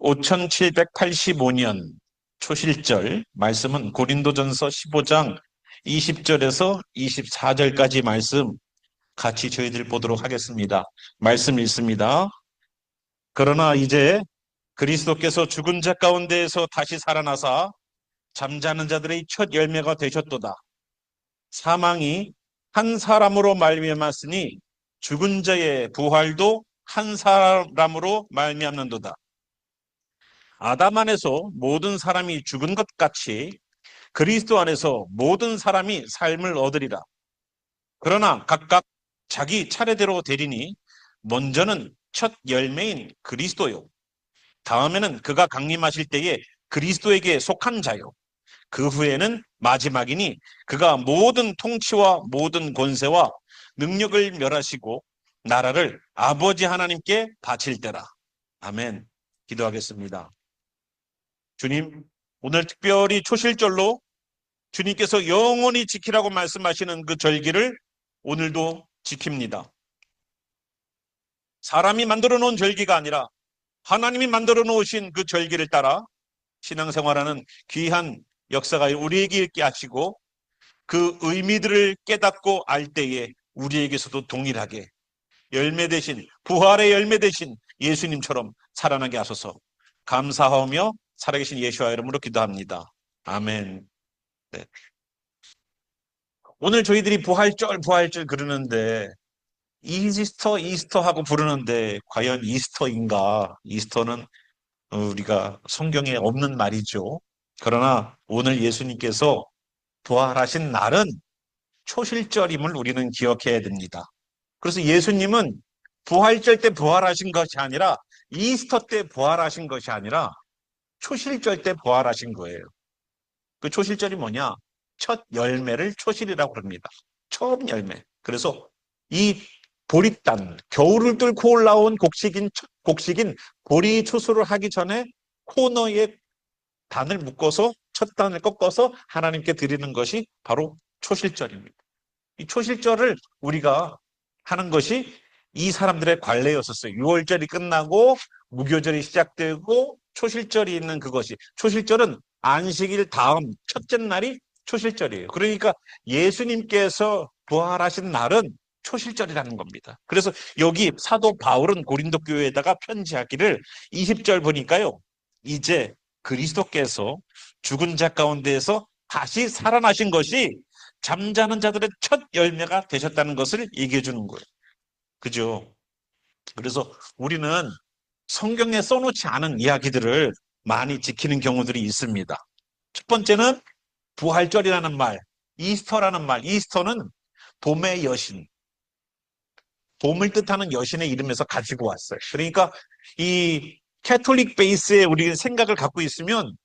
5785년 초실절 말씀은 고린도전서 15장 20절에서 24절까지 말씀 같이 저희들 보도록 하겠습니다. 말씀 읽습니다. 그러나 이제 그리스도께서 죽은 자 가운데에서 다시 살아나사 잠자는 자들의 첫 열매가 되셨도다. 사망이 한 사람으로 말미암았으니 죽은 자의 부활도 한 사람으로 말미암는도다. 아담 안에서 모든 사람이 죽은 것 같이 그리스도 안에서 모든 사람이 삶을 얻으리라. 그러나 각각 자기 차례대로 되리니 먼저는 첫 열매인 그리스도요. 다음에는 그가 강림하실 때에 그리스도에게 속한 자요. 그 후에는 마지막이니 그가 모든 통치와 모든 권세와 능력을 멸하시고 나라를 아버지 하나님께 바칠 때라. 아멘. 기도하겠습니다. 주님, 오늘 특별히 초실절로 주님께서 영원히 지키라고 말씀하시는 그 절기를 오늘도 지킵니다. 사람이 만들어 놓은 절기가 아니라 하나님이 만들어 놓으신 그 절기를 따라 신앙생활하는 귀한 역사가 우리에게 있게 하시고 그 의미들을 깨닫고 알 때에 우리에게서도 동일하게 열매 대신 부활의 열매 대신 예수님처럼 살아나게 하소서 감사하며 살아계신 예수와 이름으로 기도합니다. 아멘. 네. 오늘 저희들이 부활절, 부활절 그러는데 이스터, 이스터 하고 부르는데 과연 이스터인가? 이스터는 우리가 성경에 없는 말이죠. 그러나 오늘 예수님께서 부활하신 날은 초실절임을 우리는 기억해야 됩니다. 그래서 예수님은 부활절 때 부활하신 것이 아니라 이스터 때 부활하신 것이 아니라 초실절 때 부활하신 거예요. 그 초실절이 뭐냐? 첫 열매를 초실이라고 합니다. 처음 열매. 그래서 이 보리단, 겨울을 뚫고 올라온 곡식인, 곡식인 보리 추수를 하기 전에 코너에 단을 묶어서 첫 단을 꺾어서 하나님께 드리는 것이 바로 초실절입니다. 이 초실절을 우리가 하는 것이 이 사람들의 관례였었어요. 6월절이 끝나고 무교절이 시작되고 초실절이 있는 그것이 초실절은 안식일 다음 첫째 날이 초실절이에요. 그러니까 예수님께서 부활하신 날은 초실절이라는 겁니다. 그래서 여기 사도 바울은 고린도 교회에다가 편지하기를 20절 보니까요. 이제 그리스도께서 죽은 자 가운데에서 다시 살아나신 것이 잠자는 자들의 첫 열매가 되셨다는 것을 얘기해 주는 거예요. 그죠? 그래서 우리는 성경에 써놓지 않은 이야기들을 많이 지키는 경우들이 있습니다. 첫 번째는 부활절이라는 말, 이스터라는 말. 이스터는 봄의 여신, 봄을 뜻하는 여신의 이름에서 가지고 왔어요. 그러니까 이 캐톨릭 베이스에 우리 생각을 갖고 있으면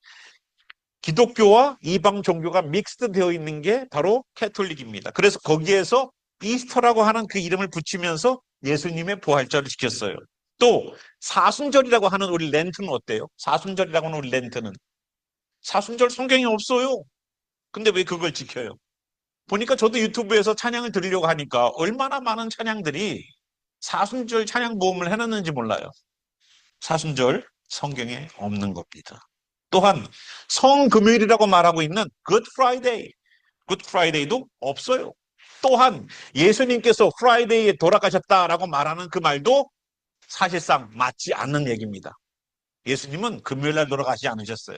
기독교와 이방 종교가 믹스드 되어 있는 게 바로 캐톨릭입니다. 그래서 거기에서 이스터라고 하는 그 이름을 붙이면서 예수님의 부활절을 지켰어요. 또 사순절이라고 하는 우리 렌트는 어때요? 사순절이라고 하는 우리 렌트는 사순절 성경이 없어요. 근데 왜 그걸 지켜요? 보니까 저도 유튜브에서 찬양을 드리려고 하니까 얼마나 많은 찬양들이 사순절 찬양 모음을 해놨는지 몰라요. 사순절 성경에 없는 겁니다. 또한 성금요일이라고 말하고 있는 Good Friday, Good Friday도 없어요. 또한 예수님께서 프라이데이에 돌아가셨다라고 말하는 그 말도 사실상 맞지 않는 얘기입니다. 예수님은 금요일 날 돌아가지 않으셨어요.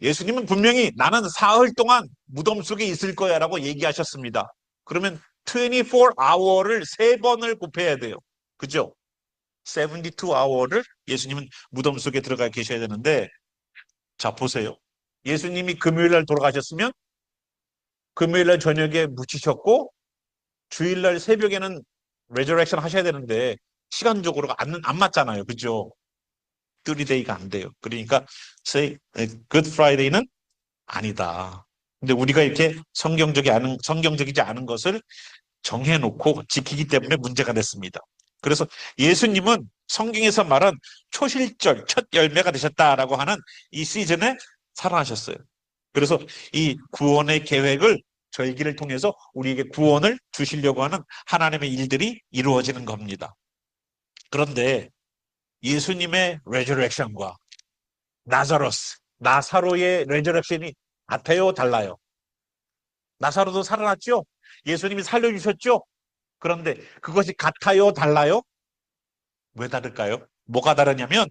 예수님은 분명히 나는 사흘 동안 무덤 속에 있을 거야 라고 얘기하셨습니다. 그러면 24hour를 세 번을 곱해야 돼요. 그죠? 72hour를 예수님은 무덤 속에 들어가 계셔야 되는데 자 보세요. 예수님이 금요일 날 돌아가셨으면 금요일 날 저녁에 묻히셨고 주일 날 새벽에는 레저렉션 하셔야 되는데 시간적으로 안, 안 맞잖아요. 그죠? 30데이가 안 돼요. 그러니까 say Good Friday는 아니다. 근데 우리가 이렇게 성경적이 않은 성경적이지 않은 것을 정해놓고 지키기 때문에 문제가 됐습니다. 그래서 예수님은 성경에서 말한 초실절 첫 열매가 되셨다라고 하는 이 시즌에 살아나셨어요. 그래서 이 구원의 계획을 절기를 통해서 우리에게 구원을 주시려고 하는 하나님의 일들이 이루어지는 겁니다. 그런데 예수님의 레저렉션과 나자로스, 나사로의 레저렉션이 같아요, 달라요? 나사로도 살아났죠? 예수님이 살려주셨죠? 그런데 그것이 같아요, 달라요? 왜 다를까요? 뭐가 다르냐면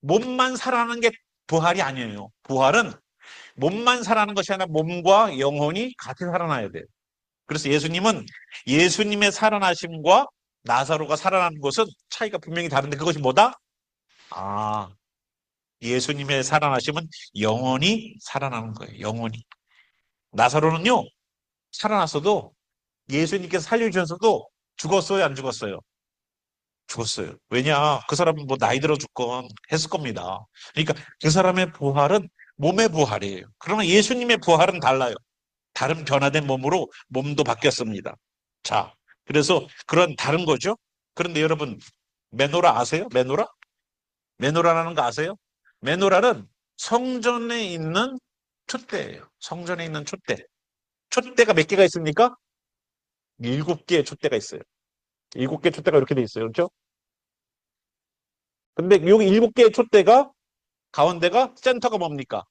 몸만 살아나는 게 부활이 아니에요. 부활은 몸만 살아나는 것이 아니라 몸과 영혼이 같이 살아나야 돼요. 그래서 예수님은 예수님의 살아나심과 나사로가 살아나는 것은 차이가 분명히 다른데 그것이 뭐다? 아, 예수님의 살아나심은 영원히 살아나는 거예요. 영원히. 나사로는요, 살아났어도 예수님께서 살려주셔서도 죽었어요, 안 죽었어요? 죽었어요. 왜냐? 그 사람은 뭐 나이 들어 죽건 했을 겁니다. 그러니까 그 사람의 부활은 몸의 부활이에요. 그러나 예수님의 부활은 달라요. 다른 변화된 몸으로 몸도 바뀌었습니다. 자, 그래서 그런 다른 거죠. 그런데 여러분, 메노라 아세요? 메노라? 메노라라는 거 아세요? 메노라는 성전에 있는 촛대예요. 성전에 있는 촛대. 촛대가 몇 개가 있습니까? 일곱 개의 촛대가 있어요. 일곱 개의 촛대가 이렇게 돼 있어요. 그렇죠? 근데 여기 일곱 개의 촛대가 가운데가 센터가 뭡니까?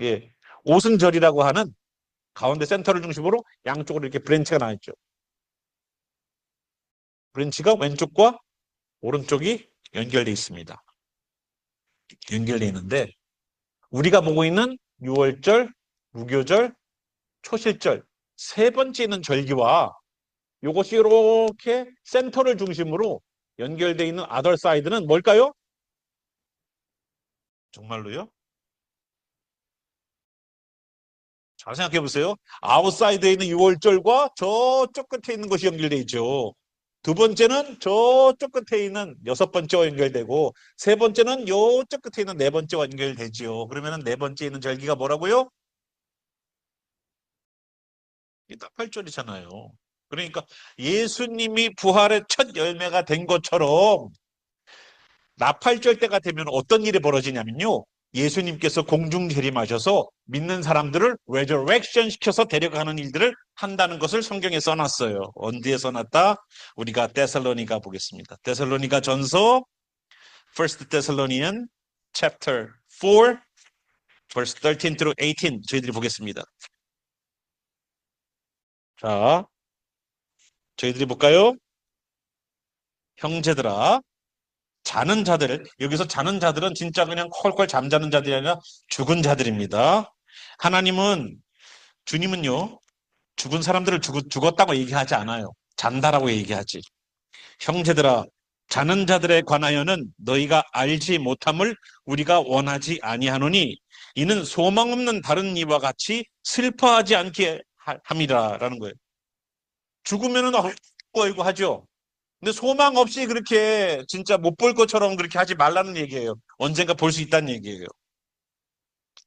예. 오승절이라고 하는 가운데 센터를 중심으로 양쪽으로 이렇게 브랜치가 나 있죠. 브랜치가 왼쪽과 오른쪽이 연결되어 있습니다. 연결되어 있는데 우리가 보고 있는 6월절, 무교절, 초실절 세 번째 있는 절기와 이것이 이렇게 센터를 중심으로 연결되어 있는 아덜 사이드는 뭘까요? 정말로요? 잘 생각해 보세요. 아웃사이드에 있는 6월절과 저쪽 끝에 있는 것이 연결되어 있죠. 두 번째는 저쪽 끝에 있는 여섯 번째와 연결되고 세 번째는 요쪽 끝에 있는 네 번째와 연결되지요. 그러면 네 번째 있는 절기가 뭐라고요? 이 나팔절이잖아요. 그러니까 예수님이 부활의 첫 열매가 된 것처럼 나팔절 때가 되면 어떤 일이 벌어지냐면요. 예수님께서 공중 재림하셔서 믿는 사람들을 레저렉션 시켜서 데려가는 일들을 한다는 것을 성경에 써놨어요. 언디에 써놨다? 우리가 데살로니가 보겠습니다. 데살로니가 전서 1 Thessalonian chapter 4 verse 13 through 18 저희들이 보겠습니다. 자, 저희들이 볼까요? 형제들아 자는 자들, 여기서 자는 자들은 진짜 그냥 콜콜 잠자는 자들이 아니라 죽은 자들입니다. 하나님은, 주님은요, 죽은 사람들을 죽, 죽었다고 얘기하지 않아요. 잔다라고 얘기하지. 형제들아, 자는 자들에 관하여는 너희가 알지 못함을 우리가 원하지 아니하노니 이는 소망 없는 다른 이와 같이 슬퍼하지 않게 함이라라는 거예요. 죽으면은 어이구 하죠. 근데 소망 없이 그렇게 진짜 못 볼 것처럼 그렇게 하지 말라는 얘기예요. 언젠가 볼 수 있다는 얘기예요.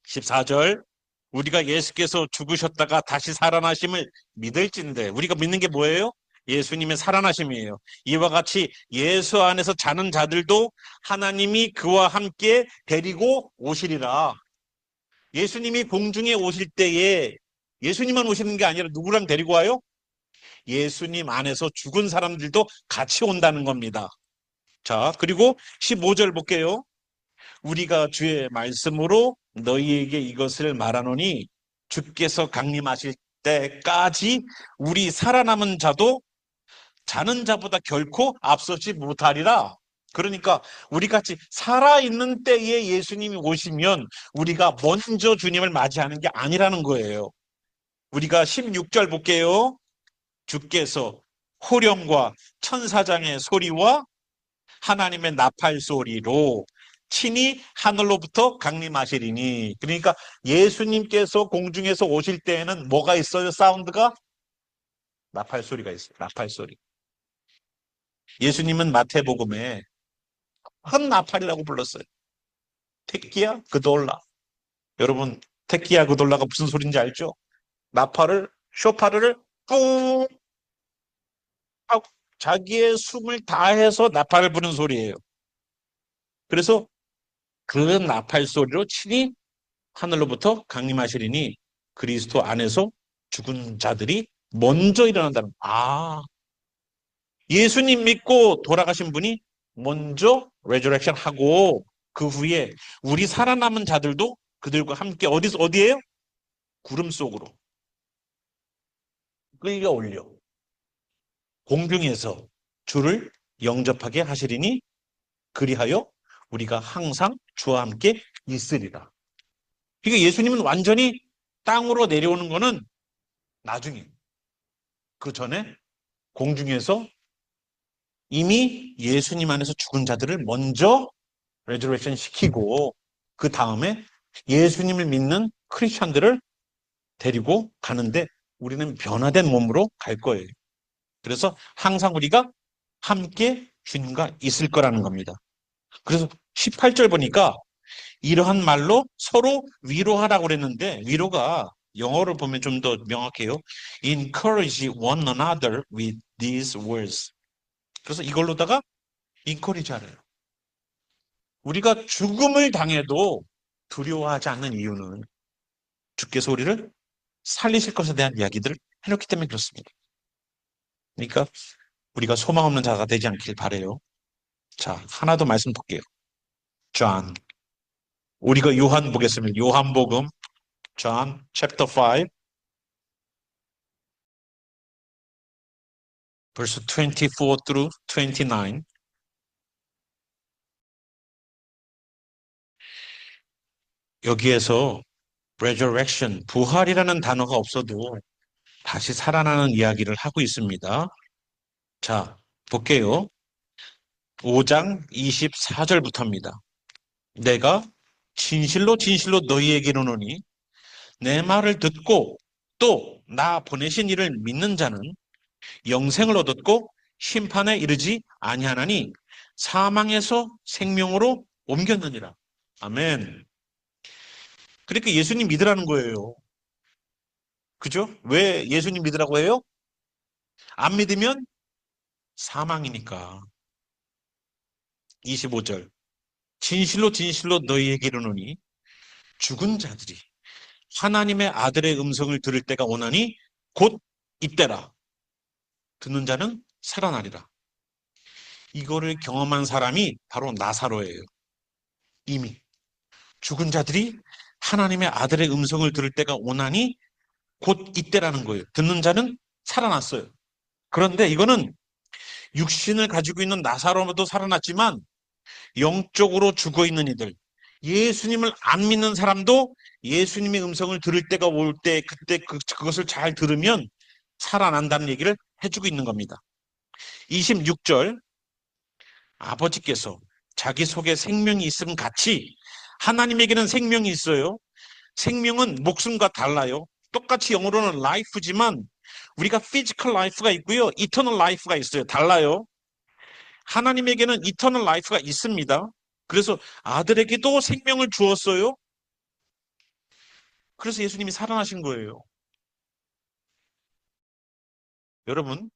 14절 우리가 예수께서 죽으셨다가 다시 살아나심을 믿을진데 우리가 믿는 게 뭐예요? 예수님의 살아나심이에요. 이와 같이 예수 안에서 자는 자들도 하나님이 그와 함께 데리고 오시리라. 예수님이 공중에 오실 때에 예수님만 오시는 게 아니라 누구랑 데리고 와요? 예수님 안에서 죽은 사람들도 같이 온다는 겁니다. 자, 그리고 15절 볼게요. 우리가 주의 말씀으로 너희에게 이것을 말하노니 주께서 강림하실 때까지 우리 살아남은 자도 자는 자보다 결코 앞서지 못하리라. 그러니까 우리 같이 살아있는 때에 예수님이 오시면 우리가 먼저 주님을 맞이하는 게 아니라는 거예요. 우리가 16절 볼게요. 주께서 호령과 천사장의 소리와 하나님의 나팔 소리로 친히 하늘로부터 강림하시리니 그러니까 예수님께서 공중에서 오실 때에는 뭐가 있어요? 사운드가 나팔 소리가 있어요. 나팔 소리. 예수님은 마태복음에 큰 나팔이라고 불렀어요. 테키야 그돌라. 여러분 테키야 그돌라가 무슨 소리인지 알죠? 나팔을 쇼파를 뿡 하고 자기의 숨을 다해서 나팔을 부는 소리예요. 그래서 그 나팔 소리로 친히 하늘로부터 강림하시리니 그리스도 안에서 죽은 자들이 먼저 일어난다는 아 예수님 믿고 돌아가신 분이 먼저 레저렉션 하고 그 후에 우리 살아남은 자들도 그들과 함께 어디서 어디에요? 구름 속으로 끌려 올려 공중에서 주를 영접하게 하시리니 그리하여 우리가 항상 주와 함께 있으리라. 그러니까 예수님은 완전히 땅으로 내려오는 거는 나중에 그 전에 공중에서 이미 예수님 안에서 죽은 자들을 먼저 레저레이션 시키고 그 다음에 예수님을 믿는 크리스천들을 데리고 가는데 우리는 변화된 몸으로 갈 거예요. 그래서 항상 우리가 함께 주님과 있을 거라는 겁니다. 그래서 18절 보니까 이러한 말로 서로 위로하라고 그랬는데 위로가 영어를 보면 좀 더 명확해요. Encourage one another with these words. 그래서 이걸로다가 encourage 하래요. 우리가 죽음을 당해도 두려워하지 않는 이유는 주께서 우리를 살리실 것에 대한 이야기들을 해놓기 때문에 그렇습니다. 그러니까 우리가 소망 없는 자가 되지 않길 바래요. 자, 하나 더 말씀 볼게요. John. 우리가 요한 보겠습니다. 요한복음 John chapter 5 verse 24 through 29 여기에서 resurrection, 부활이라는 단어가 없어도 다시 살아나는 이야기를 하고 있습니다. 자, 볼게요. 5장 24절부터입니다. 내가 진실로 진실로 너희에게 이르노니 내 말을 듣고 또 나 보내신 이를 믿는 자는 영생을 얻었고 심판에 이르지 아니하나니 사망에서 생명으로 옮겼느니라. 아멘. 그러니까 예수님 믿으라는 거예요. 그죠? 왜 예수님 믿으라고 해요? 안 믿으면 사망이니까. 25절. 진실로 진실로 너희에게 이르노니 죽은 자들이 하나님의 아들의 음성을 들을 때가 오나니 곧 이때라. 듣는 자는 살아나리라. 이거를 경험한 사람이 바로 나사로예요. 이미 죽은 자들이 하나님의 아들의 음성을 들을 때가 오나니 곧 이때라는 거예요. 듣는 자는 살아났어요. 그런데 이거는 육신을 가지고 있는 나사로도 살아났지만 영적으로 죽어 있는 이들, 예수님을 안 믿는 사람도 예수님의 음성을 들을 때가 올 때 그때 그, 그것을 잘 들으면 살아난다는 얘기를 해주고 있는 겁니다. 26절 아버지께서 자기 속에 생명이 있음 같이 하나님에게는 생명이 있어요. 생명은 목숨과 달라요. 똑같이 영어로는 life지만 우리가 physical life가 있고요. eternal life가 있어요. 달라요. 하나님에게는 eternal life가 있습니다. 그래서 아들에게도 생명을 주었어요. 그래서 예수님이 살아나신 거예요. 여러분,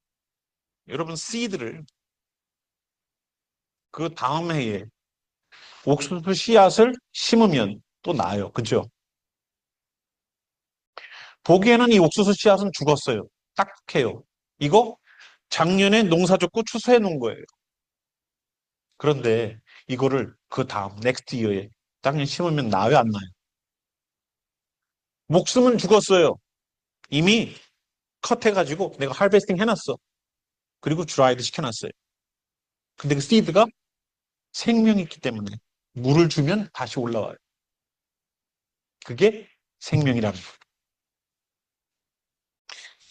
여러분 씨드를 그 다음 해에 옥수수 씨앗을 심으면 또 나요. 그죠? 보기에는 이 옥수수 씨앗은 죽었어요. 딱해요. 이거 작년에 농사 줬고 추수해 놓은 거예요. 그런데 이거를 그 다음 넥스트 이어에 땅에 심으면 나요 안 나요? 목숨은 죽었어요. 이미 컷해가지고 내가 할베스팅 해놨어. 그리고 드라이드 시켜놨어요. 근데 그 시드가 생명이 있기 때문에 물을 주면 다시 올라와요. 그게 생명이라는 거예요.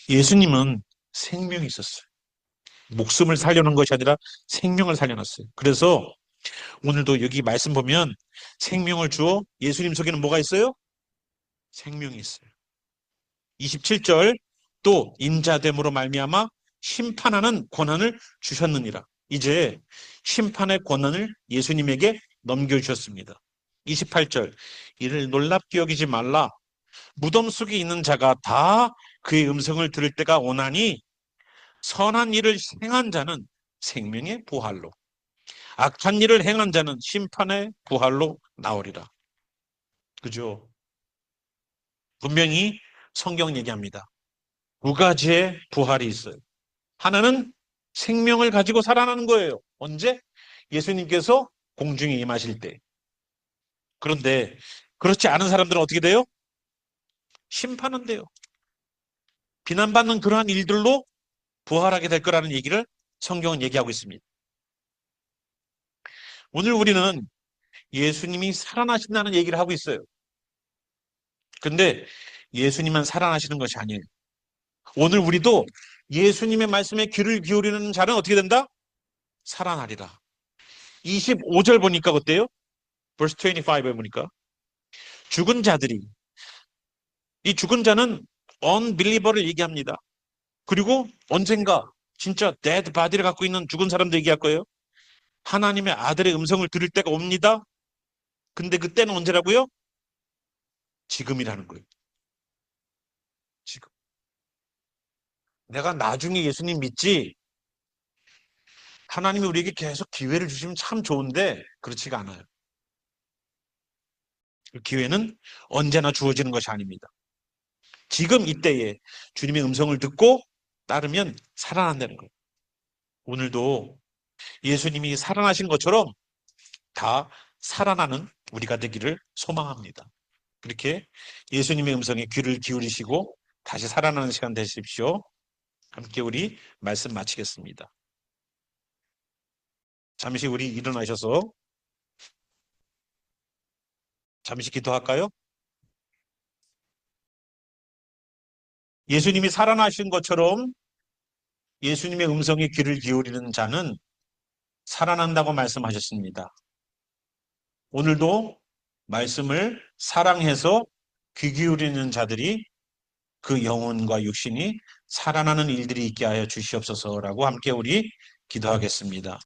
예수님은 생명이 있었어요. 목숨을 살려는 것이 아니라 생명을 살려놨어요. 그래서 오늘도 여기 말씀 보면 생명을 주어 예수님 속에는 뭐가 있어요? 생명이 있어요. 27절 또 인자됨으로 말미암아 심판하는 권한을 주셨느니라. 이제 심판의 권한을 예수님에게 넘겨주셨습니다. 28절 이를 놀랍게 여기지 말라. 무덤 속에 있는 자가 다 그의 음성을 들을 때가 오나니 선한 일을 행한 자는 생명의 부활로 악한 일을 행한 자는 심판의 부활로 나오리라. 그죠? 분명히 성경 얘기합니다. 두 가지의 부활이 있어요. 하나는 생명을 가지고 살아나는 거예요. 언제? 예수님께서 공중에 임하실 때. 그런데 그렇지 않은 사람들은 어떻게 돼요? 심판은 돼요. 비난받는 그러한 일들로 부활하게 될 거라는 얘기를 성경은 얘기하고 있습니다. 오늘 우리는 예수님이 살아나신다는 얘기를 하고 있어요. 근데 예수님만 살아나시는 것이 아니에요. 오늘 우리도 예수님의 말씀에 귀를 기울이는 자는 어떻게 된다? 살아나리라. 25절 보니까 어때요? verse 25에 보니까 죽은 자들이 이 죽은 자는 unbeliever를 얘기합니다. 그리고 언젠가 진짜 dead body를 갖고 있는 죽은 사람도 얘기할 거예요. 하나님의 아들의 음성을 들을 때가 옵니다. 근데 그때는 언제라고요? 지금이라는 거예요. 지금. 내가 나중에 예수님 믿지. 하나님이 우리에게 계속 기회를 주시면 참 좋은데 그렇지가 않아요. 그 기회는 언제나 주어지는 것이 아닙니다. 지금 이때에 주님의 음성을 듣고 따르면 살아난다는 거예요. 오늘도 예수님이 살아나신 것처럼 다 살아나는 우리가 되기를 소망합니다. 그렇게 예수님의 음성에 귀를 기울이시고 다시 살아나는 시간 되십시오. 함께 우리 말씀 마치겠습니다. 잠시 우리 일어나셔서 잠시 기도할까요? 예수님이 살아나신 것처럼 예수님의 음성에 귀를 기울이는 자는 살아난다고 말씀하셨습니다. 오늘도 말씀을 사랑해서 귀 기울이는 자들이 그 영혼과 육신이 살아나는 일들이 있게 하여 주시옵소서라고 함께 우리 기도하겠습니다.